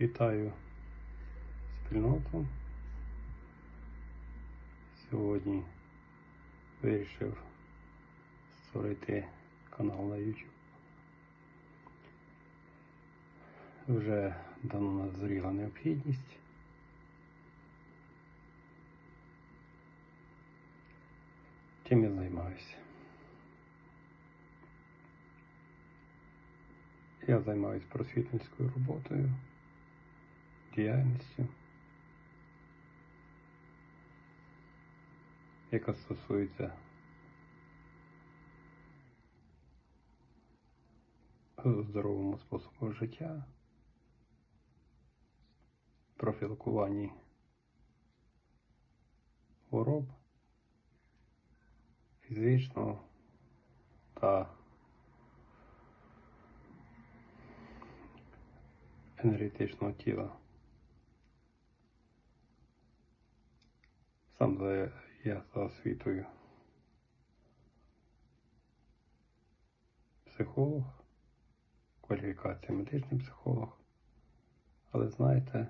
Вітаю спільноту. Сьогодні вирішив створити канал на YouTube. Вже давно назріла необхідність. Чим я займаюся? Я займаюся просвітницькою роботою, діяльністю, яка стосується здоровому способу життя, профілакуванні хвороб фізичного та енергетичного тіла. Сам за я за освітою психолог, кваліфікація медичний психолог, але знаєте,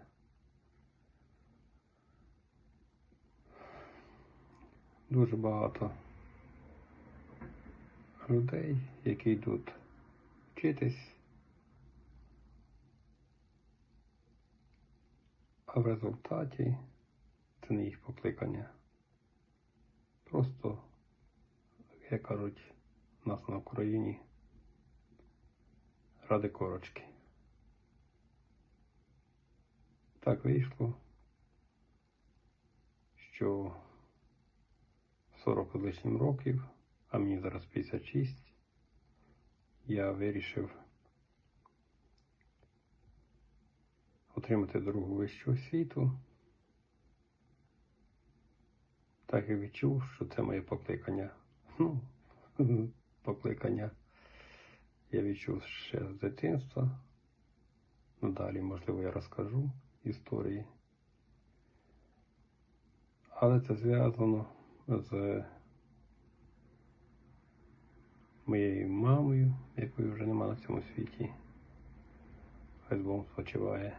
дуже багато людей, які йдуть вчитись. А в результаті це не їх покликання. Просто, як кажуть, нас на Україні ради корочки. Так вийшло, що 40 з лишнім років, а мені зараз 56, я вирішив отримати другу вищу освіту. Так і відчув, що це моє покликання. Ну, покликання я відчув ще з дитинства. Ну, далі, можливо, я розкажу історії. Але це зв'язано з моєю мамою, якої вже нема на цьому світі. Хай спочиває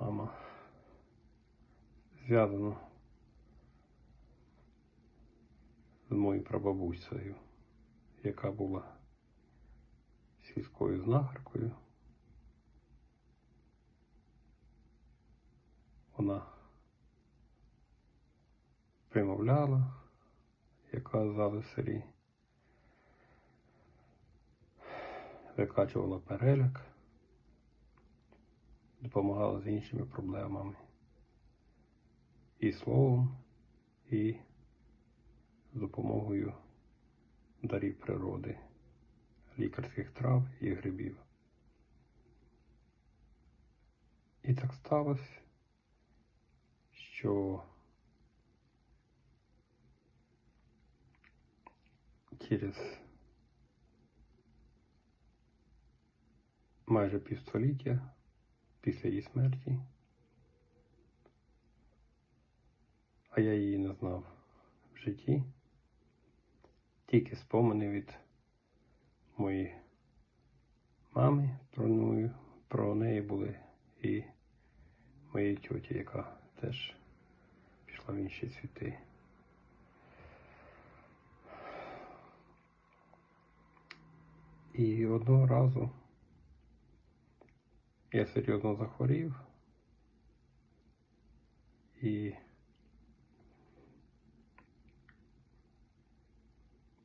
мама зв'язано з моєю прабабусею, яка була сільською знахаркою. Вона примовляла, як казали селі, викачувала переляк допомагала з іншими проблемами. І словом, і допомогою дарів природи, лікарських трав і грибів. І так сталося, що через майже півстоліття після її смерті, а я її не знав в житті, тільки спомини від моєї мами про неї, про неї були і моєї тьоті, яка теж пішла в інші світи. І одного разу я серйозно захворів і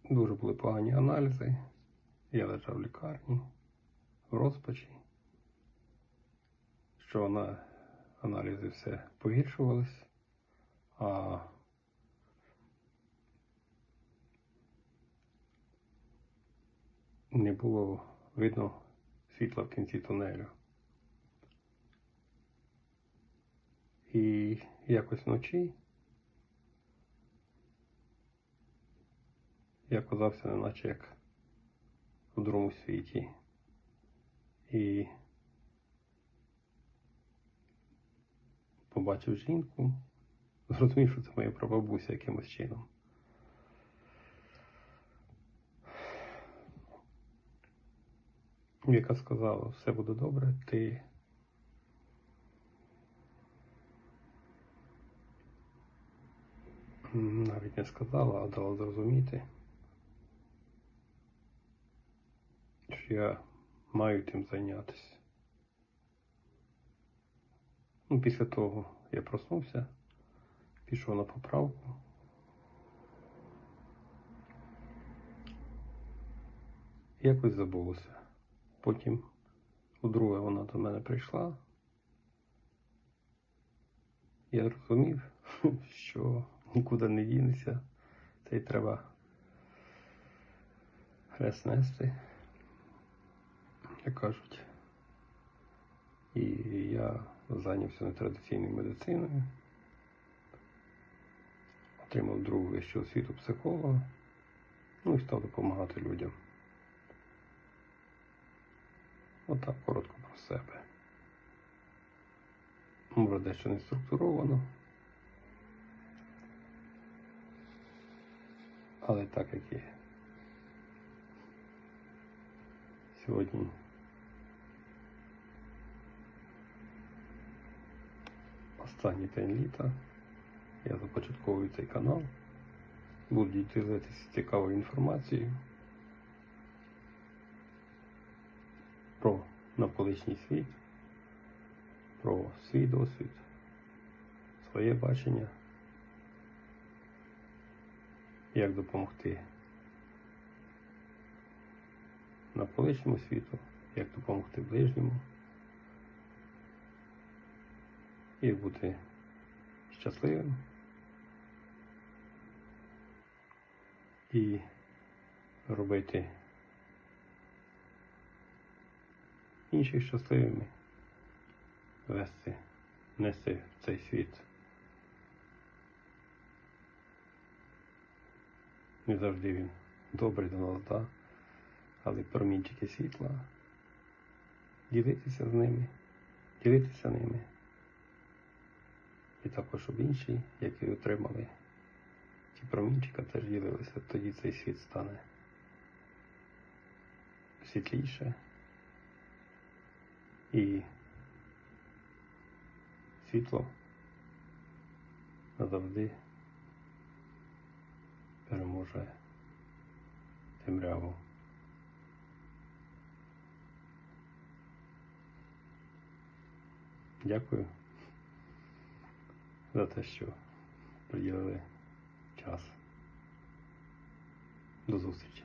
дуже були погані аналізи. Я лежав в лікарні в розпачі, що на аналізи все погіршувались, а не було видно світла в кінці тунелю. І якось вночі я оказався неначе як у другому світі. І побачив жінку, зрозумів, що це моя прабабуся якимось чином. Яка сказала, все буде добре, ти навіть не сказала, а дала зрозуміти. Що я маю тим зайнятися. Ну, після того я проснувся, пішов на поправку. Якось забулося. Потім удруге вона до мене прийшла. Я зрозумів, що нікуди не дінеться. Це й треба хрест нести, як кажуть. І я зайнявся нетрадиційною медициною, отримав другу вищу освіту психолога, ну і став допомагати людям. Отак коротко про себе. Може, дещо не структуровано. Але так як є. Сьогодні останній день літа. Я започатковую цей канал. Буду ділитися цікавою інформацією про навколишній світ, про свій досвід, своє бачення, як допомогти навколишньому світу, як допомогти ближньому, як бути щасливим і робити інших щасливими, вести, нести в цей світ. Не завжди він добрий до нас, да? але промінчики світла. Ділитися з ними, ділитися ними. І також, щоб інші, які отримали ті промінчика, теж ділилися, тоді цей світ стане світліше. І світло назавжди переможе темряву. Дякую за те, що приділили час. До зустрічі.